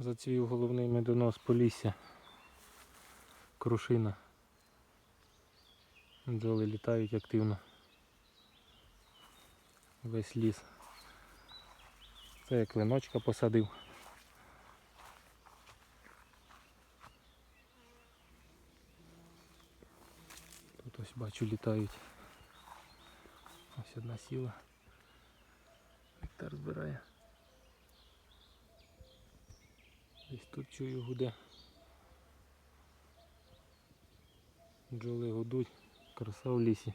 Зацвів головний медонос полісся. Крушина. Бджоли літають активно. Весь ліс. Це я клиночка посадив. Тут ось бачу літають. Ось одна сіла. Нектар збирає. Десь тут чую гуде. Бджоли гудуть, краса в лісі.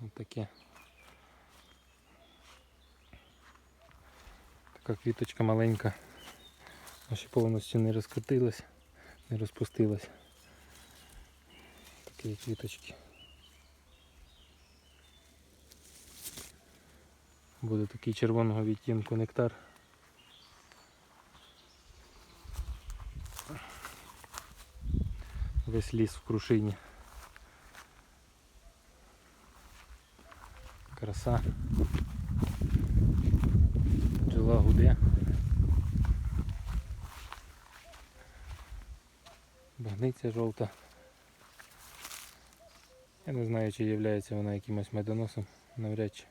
Ось таке. Така квіточка маленька. ще повністю не розкрутилась, не розпустилась. Такі квіточки. Буде такий червоного відтінку нектар. Весь ліс в крушині. Краса. Бджола гуде. Багниця жовта. Я не знаю, чи є вона якимось медоносом, навряд чи.